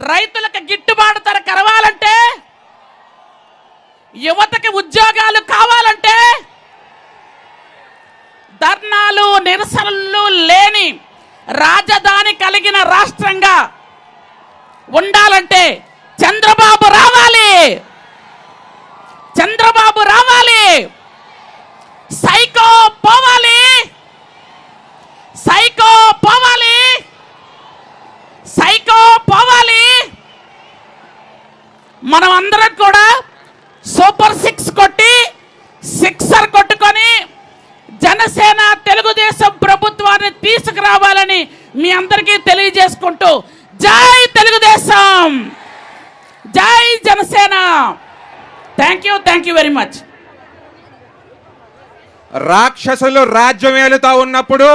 రైతులకు గిట్టుబాటు ధర కరవాలంటే యువతకి ఉద్యోగాలు కావాలంటే ధర్నాలు నిరసనలు లేని రాజధాని కలిగిన రాష్ట్రంగా ఉండాలంటే చంద్రబాబు రావాలి. చంద్రబాబు రావాలి. సైకో పోవాలి. సైకో పోవాలి సైకో పోవాలి మనం అందరం కూడా సూపర్ సిక్స్ కొట్టి సిక్సర్ కొట్టుకొని జనసేన తెలుగుదేశం ప్రభుత్వాన్ని తీసుకురావాలని మీ అందరికీ తెలియజేసుకుంటూ జై తెలుగుదేశం! జై Janasena! Thank you thank you very much రాక్షసులు రాజ్యం ఏలుతా ఉన్నప్పుడు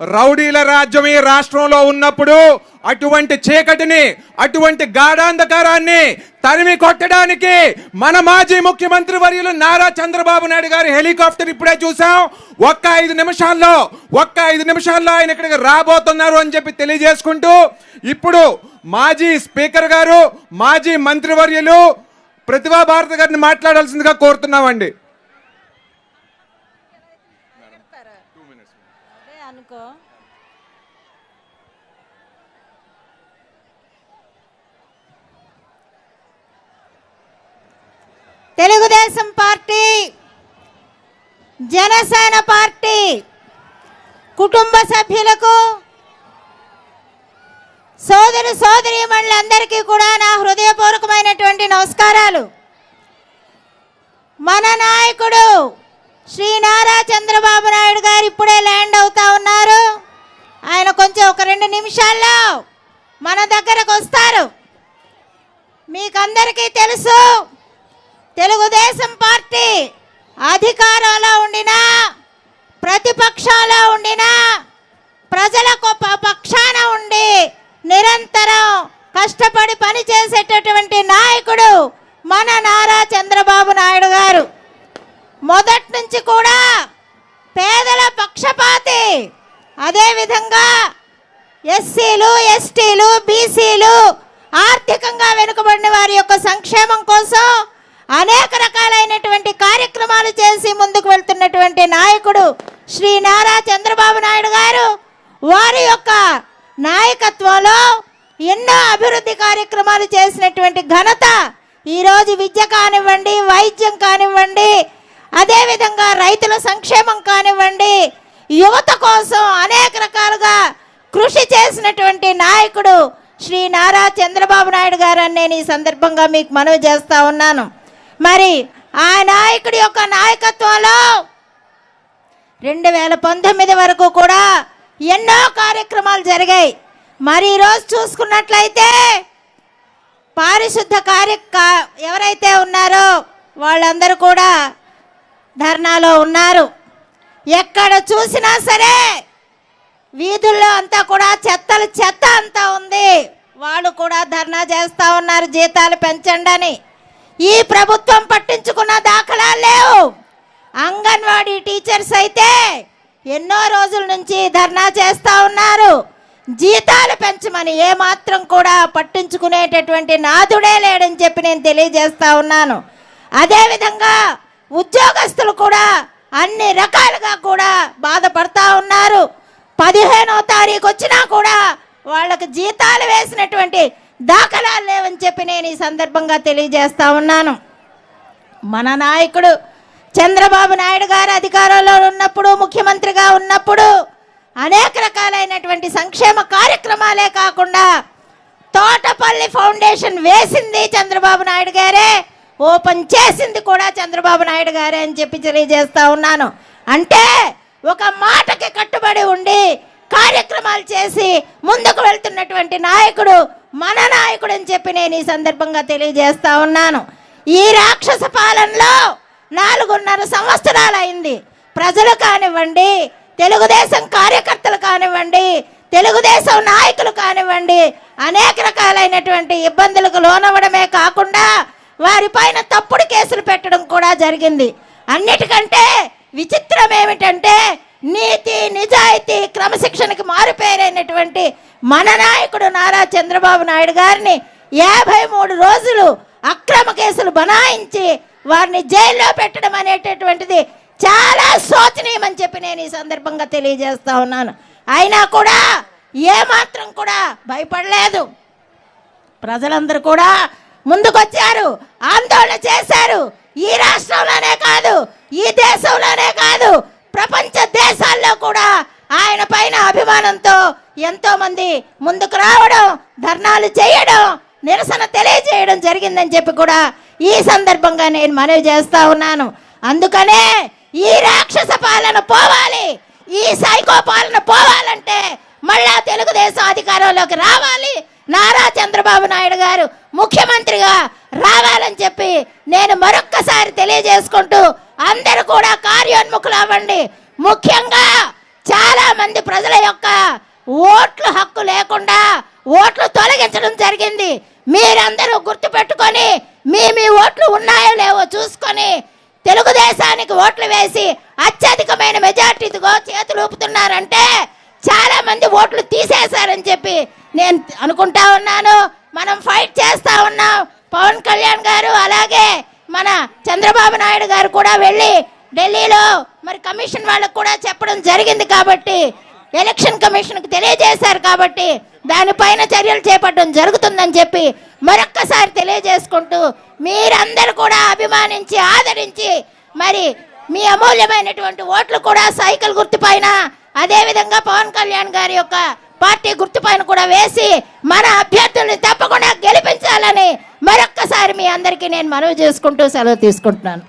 రౌడీల రాజ్యం ఈ రాష్ట్రంలో ఉన్నప్పుడు అటువంటి చీకటిని అటువంటి గాఢాంధకారాన్ని తరిమి కొట్టడానికి మన మాజీ ముఖ్యమంత్రి వర్యులు నారా చంద్రబాబు నాయుడు గారి హెలికాప్టర్ ఇప్పుడే చూసాం ఒక్క ఐదు నిమిషాల్లో ఒక్క ఐదు నిమిషాల్లో ఆయన ఇక్కడికి రాబోతున్నారు అని చెప్పి తెలియజేసుకుంటూ ఇప్పుడు మాజీ స్పీకర్ గారు మాజీ మంత్రివర్యులు ప్రతిభా భారతి గారిని మాట్లాడాల్సిందిగా కోరుతున్నామండి అదే అనుకో తెలుగుదేశం పార్టీ జనసేన పార్టీ కుటుంబ సభ్యులకు సోదరు సోదరీమణులందరికీ కూడా నా హృదయపూర్వకమైనటువంటి నమస్కారాలు. మన నాయకుడు శ్రీ నారా చంద్రబాబు నాయుడు గారు ఇప్పుడే ల్యాండ్ అవుతా ఉన్నారు. ఆయన కొంచెం ఒక రెండు నిమిషాల్లో మన దగ్గరకు వస్తారు. మీకందరికీ తెలుసు తెలుగుదేశం పార్టీ అధికారంలో ఉండినా ప్రతిపక్షంలో ఉండినా ప్రజలకు పక్షాన ఉండి నిరంతరం కష్టపడి పని చేసేటటువంటి నాయకుడు మన నారా చంద్రబాబు నాయుడు గారు. మొదటి నుంచి కూడా పేదల పక్షపాతి. అదేవిధంగా ఎస్సీలు ఎస్టీలు బీసీలు ఆర్థికంగా వెనుకబడిన వారి యొక్క సంక్షేమం కోసం అనేక రకాలైనటువంటి కార్యక్రమాలు చేసి ముందుకు వెళ్తున్నటువంటి నాయకుడు శ్రీ నారా చంద్రబాబు నాయుడు గారు వారి యొక్క నాయకత్వంలో ఎన్నో అభివృద్ధి కార్యక్రమాలు చేసినటువంటి ఘనత ఈరోజు విద్య కానివ్వండి వైద్యం కానివ్వండి అదేవిధంగా రైతుల సంక్షేమం కానివ్వండి యువత కోసం అనేక రకాలుగా కృషి చేసినటువంటి నాయకుడు శ్రీ నారా చంద్రబాబు నాయుడు గారు నేను ఈ సందర్భంగా మీకు మనవి చేస్తా ఉన్నాను. మరి ఆ నాయకుడి యొక్క నాయకత్వంలో రెండు వేల పంతొమ్మిది వరకు కూడా ఎన్నో కార్యక్రమాలు జరిగాయి. మరి ఈరోజు చూసుకున్నట్లయితే పారిశుద్ధ కార్య ఎవరైతే ఉన్నారో వాళ్ళందరూ కూడా ధర్నాలో ఉన్నారు. ఎక్కడ చూసినా సరే వీధుల్లో అంతా కూడా చెత్తలు చెత్త అంతా ఉంది. వాళ్ళు కూడా ధర్నా చేస్తా ఉన్నారు జీతాలు పెంచండి అని ఈ ప్రభుత్వం పట్టించుకున్న దాఖలాలు లేవు. అంగన్వాడీ టీచర్స్ అయితే ఎన్నో రోజుల నుంచి ధర్నా చేస్తా ఉన్నారు. జీతాలు పెంచమని ఏమాత్రం కూడా పట్టించుకునేటటువంటి నాదుడే లేడని చెప్పి నేను తెలియజేస్తా ఉన్నాను. అదేవిధంగా ఉద్యోగస్తులు కూడా అన్ని రకాలుగా కూడా బాధపడతా ఉన్నారు. పదిహేనో తారీఖు వచ్చినా కూడా వాళ్ళకి జీతాలు వేసినటువంటి దాఖలాలు లేవని చెప్పి నేను ఈ సందర్భంగా తెలియజేస్తా ఉన్నాను. మన నాయకుడు చంద్రబాబు నాయుడు గారు అధికారంలో ఉన్నప్పుడు ముఖ్యమంత్రిగా ఉన్నప్పుడు అనేక రకాలైనటువంటి సంక్షేమ కార్యక్రమాలే కాకుండా తోటపల్లి ఫౌండేషన్ వేసింది చంద్రబాబు నాయుడు గారే ఓపెన్ చేసింది కూడా చంద్రబాబు నాయుడు గారే అని చెప్పి తెలియజేస్తా ఉన్నాను. అంటే ఒక మాటకి కట్టుబడి ఉండి కార్యక్రమాలు చేసి ముందుకు వెళ్తున్నటువంటి నాయకుడు మన నాయకుడు అని చెప్పి నేను ఈ సందర్భంగా తెలియజేస్తా ఉన్నాను. ఈ రాక్షస పాలనలో నాలుగున్నర సంవత్సరాలు అయింది ప్రజలు కానివ్వండి తెలుగుదేశం కార్యకర్తలు కానివ్వండి తెలుగుదేశం నాయకులు కానివ్వండి అనేక రకాలైనటువంటి ఇబ్బందులకు లోనవ్వడమే కాకుండా వారిపైన తప్పుడు కేసులు పెట్టడం కూడా జరిగింది. అన్నిటికంటే విచిత్రం ఏమిటంటే నీతి నిజాయితీ క్రమశిక్షణకి మారుపేరైనటువంటి మన నాయకుడు నారా చంద్రబాబు నాయుడు గారిని యాభై మూడు రోజులు అక్రమ కేసులు బనాయించి వారిని జైల్లో పెట్టడం అనేటటువంటిది చాలా శోచనీయమని చెప్పి నేను ఈ సందర్భంగా తెలియజేస్తా ఉన్నాను. అయినా కూడా ఏమాత్రం కూడా భయపడలేదు. ప్రజలందరూ కూడా ముందుకొచ్చారు. ఆందోళన చేశారు. ఈ రాష్ట్రంలోనే కాదు ఈ దేశంలోనే కాదు ప్రపంచ ఆయన పైన అభిమానంతో ఎంతో మంది ముందుకు రావడం ధర్నాలు చేయడం నిరసన తెలియజేయడం జరిగిందని చెప్పి కూడా ఈ సందర్భంగా నేను మనవి చేస్తా ఉన్నాను. అందుకనే ఈ రాక్షస పాలన పోవాలి ఈ సైకో పాలన పోవాలంటే మళ్ళా తెలుగుదేశం అధికారంలోకి రావాలి. నారా చంద్రబాబు నాయుడు గారు ముఖ్యమంత్రిగా రావాలని చెప్పి నేను మరొక్కసారి తెలియజేసుకుంటూ అందరూ కూడా కార్యోన్ముఖులు అవ్వండి. ముఖ్యంగా చాలా మంది ప్రజల యొక్క ఓట్లు హక్కు లేకుండా ఓట్లు తొలగించడం జరిగింది. మీరందరూ గుర్తుపెట్టుకొని మీ మీ ఓట్లు ఉన్నాయో లేవో చూసుకొని తెలుగుదేశానికి ఓట్లు వేసి అత్యధికమైన మెజార్టీతో చేతులు ఊపుతున్నారంటే చాలా మంది ఓట్లు తీసేశారని చెప్పి నేను అనుకుంటా ఉన్నాను. మనం ఫైట్ చేస్తా ఉన్నాం. పవన్ కళ్యాణ్ గారు అలాగే మన చంద్రబాబు నాయుడు గారు కూడా వెళ్ళి ఢిల్లీలో మరి కమిషన్ వాళ్ళకు కూడా చెప్పడం జరిగింది కాబట్టి ఎలక్షన్ కమిషన్కి తెలియజేశారు కాబట్టి దానిపైన చర్యలు చేపట్టడం జరుగుతుందని చెప్పి మరొక్కసారి తెలియజేసుకుంటూ మీరందరూ కూడా అభిమానించి ఆదరించి మరి మీ అమూల్యమైనటువంటి ఓట్లు కూడా సైకిల్ గుర్తుపైన అదేవిధంగా పవన్ కళ్యాణ్ గారి యొక్క పార్టీ గుర్తుపైన కూడా వేసి మన అభ్యర్థుల్ని తప్పకుండా గెలిపించాలని మరొక్కసారి మీ అందరికీ నేను మనవి చేసుకుంటూ సెలవు తీసుకుంటున్నాను.